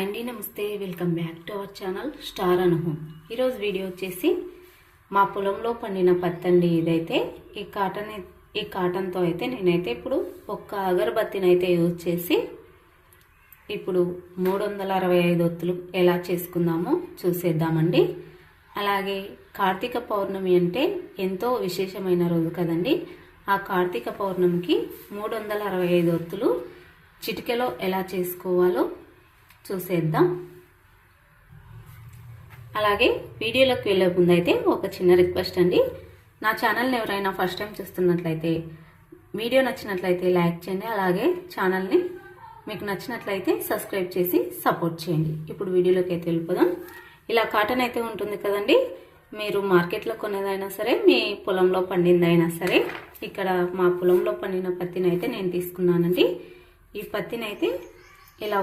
Hi అండి నమస్తే welcome back to our channel star అనుభవం ఈరోజు వీడియో వచ్చేసి మా పొలంలో పండిన పత్తండి ఇదైతే. ఈ కాటన్ ఈ కాటన్తో అయితే నేనైతే ఇప్పుడు ఒక్క అగరబత్తిని అయితే యూజ్ చేసి ఇప్పుడు మూడు వందల అరవై ఐదు ఒత్తులు ఎలా చేసుకుందామో చూసేద్దామండి. అలాగే కార్తీక పౌర్ణమి అంటే ఎంతో విశేషమైన రోజు కదండి. ఆ కార్తీక పౌర్ణమికి మూడు వందల అరవై ఐదు ఒత్తులు చిటికెలో ఎలా చేసుకోవాలో చూసేద్దాం. అలాగే వీడియోలోకి వెళ్ళే ముందు అయితే ఒక చిన్న రిక్వెస్ట్ అండి. నా ఛానల్ని ఎవరైనా ఫస్ట్ టైం చూస్తున్నట్లయితే వీడియో నచ్చినట్లయితే లైక్ చేయండి. అలాగే ఛానల్ని మీకు నచ్చినట్లయితే సబ్స్క్రైబ్ చేసి సపోర్ట్ చేయండి. ఇప్పుడు వీడియోలోకి అయితే వెళ్ళిపోదాం. ఇలా కాటన్ అయితే ఉంటుంది కదండి. మీరు మార్కెట్లో కొనేదైనా సరే మీ పొలంలో పండిందైనా సరే ఇక్కడ మా పొలంలో పండిన పత్తిని అయితే నేను తీసుకున్నానండి. ఈ పత్తిని అయితే ఇలా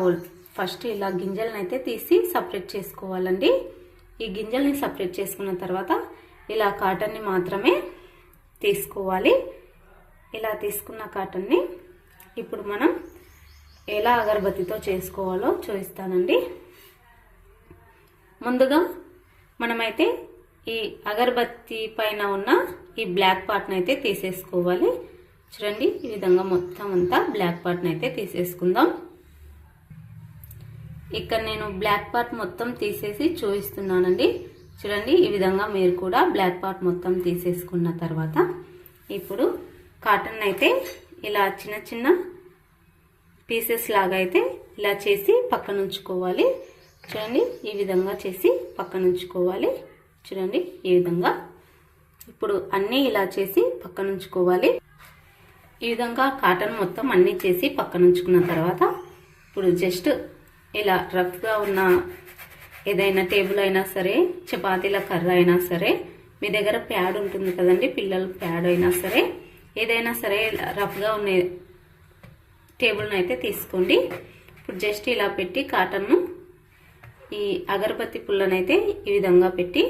ఫస్ట్ ఇలా గింజలను అయితే తీసి సపరేట్ చేసుకోవాలండి. ఈ గింజల్ని సపరేట్ చేసుకున్న తర్వాత ఇలా కాటన్ని మాత్రమే తీసుకోవాలి. ఇలా తీసుకున్న కాటన్ని ఇప్పుడు మనం ఎలా అగరబత్తితో చేసుకోవాలో చూపిస్తానండి. ముందుగా మనమైతే ఈ అగరబత్తి పైన ఉన్న ఈ బ్లాక్ పార్ట్ని అయితే తీసేసుకోవాలి. చూడండి ఈ విధంగా మొత్తం అంతా బ్లాక్ పార్ట్ని అయితే తీసేసుకుందాం. ఇక్కడ నేను బ్లాక్ పార్ట్ మొత్తం తీసేసి చూపిస్తున్నానండి. చూడండి ఈ విధంగా మీరు కూడా బ్లాక్ పార్ట్ మొత్తం తీసేసుకున్న తర్వాత ఇప్పుడు కాటన్ అయితే ఇలా చిన్న చిన్న పీసెస్ లాగా అయితే ఇలా చేసి పక్కన ఉంచుకోవాలి చూడండి ఈ విధంగా చేసి పక్కన ఉంచుకోవాలి చూడండి ఈ విధంగా ఇప్పుడు అన్నీ ఇలా చేసి పక్కన ఉంచుకోవాలి ఈ విధంగా కాటన్ మొత్తం అన్నీ చేసి పక్కన ఉంచుకున్న తర్వాత ఇప్పుడు జస్ట్ ఇలా రఫ్గా ఉన్న ఏదైనా టేబుల్ అయినా సరే చపాతీల కర్ర అయినా సరే మీ దగ్గర ప్యాడ్ ఉంటుంది కదండి పిల్లల ప్యాడ్ అయినా సరే ఏదైనా సరే రఫ్గా ఉన్న టేబుల్ని అయితే తీసుకోండి. ఇప్పుడు జస్ట్ ఇలా పెట్టి కాటన్ను ఈ అగరబత్తి పుల్లనైతే ఈ విధంగా పెట్టి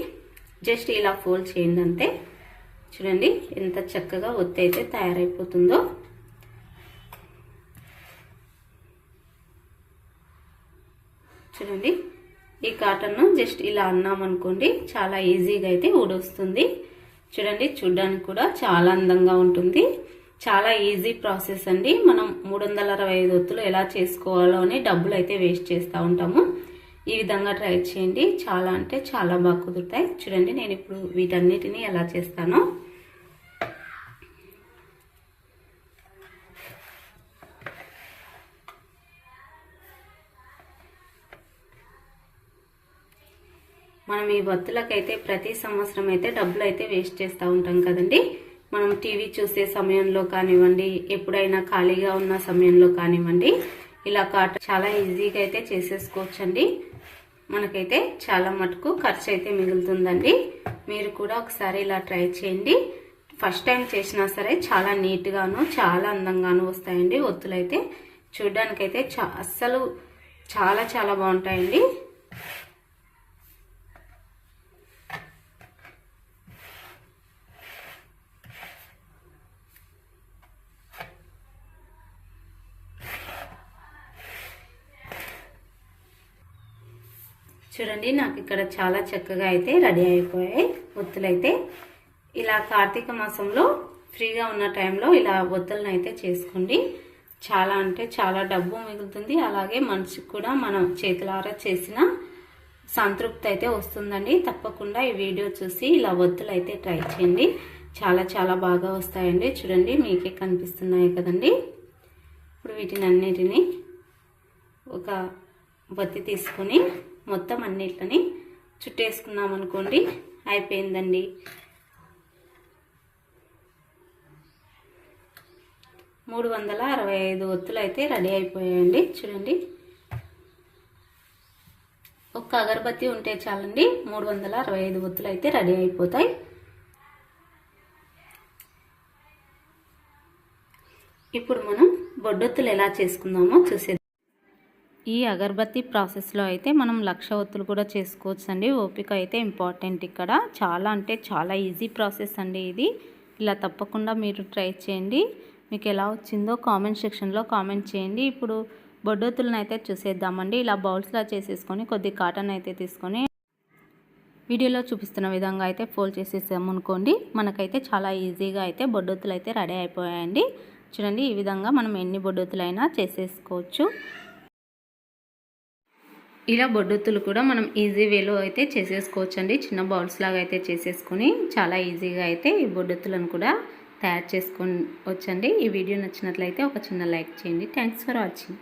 జస్ట్ ఇలా ఫోల్డ్ చేయండి అంతే. చూడండి ఎంత చక్కగా ఒత్తి అయితే తయారైపోతుందో. చూడండి. ఈ కాటన్ను జస్ట్ ఇలా అన్నామనుకోండి చాలా ఈజీగా అయితే ఊడొస్తుంది. చూడండి చూడడానికి కూడా చాలా అందంగా ఉంటుంది. చాలా ఈజీ ప్రాసెస్ అండి. మనం మూడు వందల అరవై ఐదు ఒత్తులు ఎలా చేసుకోవాలో అని డబ్బులు అయితే వేస్ట్ చేస్తూ ఉంటాము. ఈ విధంగా ట్రై చేయండి. చాలా అంటే చాలా బాగా కుదురుతాయి. చూడండి నేను ఇప్పుడు వీటన్నిటిని ఎలా చేస్తానో. మనం ఈ వత్తులకైతే ప్రతి సంవత్సరం అయితే డబ్బులు అయితే వేస్ట్ చేస్తూ ఉంటాం కదండి. మనం టీవీ చూసే సమయంలో కానివ్వండి ఎప్పుడైనా ఖాళీగా ఉన్న సమయంలో కానివ్వండి ఇలా కాట చాలా ఈజీగా అయితే చేసేసుకోవచ్చండి. మనకైతే చాలా మటుకు ఖర్చు అయితే మిగులుతుందండి. మీరు కూడా ఒకసారి ఇలా ట్రై చేయండి. ఫస్ట్ టైం చేసినా సరే చాలా నీట్గాను చాలా అందంగాను వస్తాయండి ఒత్తులైతే చూడ్డానికైతే చా అస్సలు చాలా చాలా బాగుంటాయండి. చూడండి నాకు ఇక్కడ చాలా చక్కగా అయితే రెడీ అయిపోయాయి ఒత్తులు అయితే ఇలా కార్తీక మాసంలో ఫ్రీగా ఉన్న టైంలో ఇలా ఒత్తులను అయితే చేసుకోండి. చాలా అంటే చాలా డబ్బు మిగులుతుంది. అలాగే మనిషికి కూడా మనం చేతులారా చేసిన సంతృప్తి అయితే వస్తుందండి. తప్పకుండా ఈ వీడియో చూసి ఇలా ఒత్తులు అయితే ట్రై చేయండి. చాలా చాలా బాగా వస్తాయండి. చూడండి మీకే కనిపిస్తున్నాయి కదండి. ఇప్పుడు వీటిని అన్నిటినీ ఒక బత్తి తీసుకొని మొత్తం అన్నిట్లని చుట్టేసుకున్నాం అనుకోండి. అయిపోయిందండి. మూడు వందల అరవై ఐదు ఒత్తులు అయితే రెడీ అయిపోయాయండి. చూడండి. ఒక్క అగరబత్తి ఉంటే చాలండి. మూడు వందల అరవై ఐదు ఒత్తులు అయితే రెడీ అయిపోతాయి. ఇప్పుడు మనం బొడ్డొత్తులు ఎలా చేసుకుందామో చూసేది ఈ అగరబత్తి ప్రాసెస్లో అయితే మనం లక్ష ఒత్తులు కూడా చేసుకోవచ్చు అండి ఓపిక అయితే ఇంపార్టెంట్ ఇక్కడ. చాలా అంటే చాలా ఈజీ ప్రాసెస్ అండి ఇది. ఇలా తప్పకుండా మీరు ట్రై చేయండి. మీకు ఎలా వచ్చిందో కామెంట్ సెక్షన్లో కామెంట్ చేయండి. ఇప్పుడు బొడ్డొత్తులను అయితే చూసేద్దామండి. ఇలా బౌల్స్లా చేసేసుకొని కొద్ది కాటన్ అయితే తీసుకొని వీడియోలో చూపిస్తున్న విధంగా అయితే ఫోల్డ్ చేసేసామనుకోండి మనకైతే చాలా ఈజీగా అయితే బొడ్డొత్తులు అయితే రెడీ అయిపోయాయండి. చూడండి ఈ విధంగా మనం ఎన్ని బొడ్డొత్తులైనా చేసేసుకోవచ్చు. ఇలా బొడ్డొత్తులు కూడా మనం ఈజీ వేలో అయితే చేసేసుకోవచ్చు అండి చిన్న బౌల్స్ లాగా అయితే చేసేసుకొని చాలా ఈజీగా అయితే ఈ బొడ్డొత్తులను కూడా తయారు చేసుకొని వచ్చండి ఈ వీడియో నచ్చినట్లయితే ఒక చిన్న లైక్ చేయండి. Thanks for watching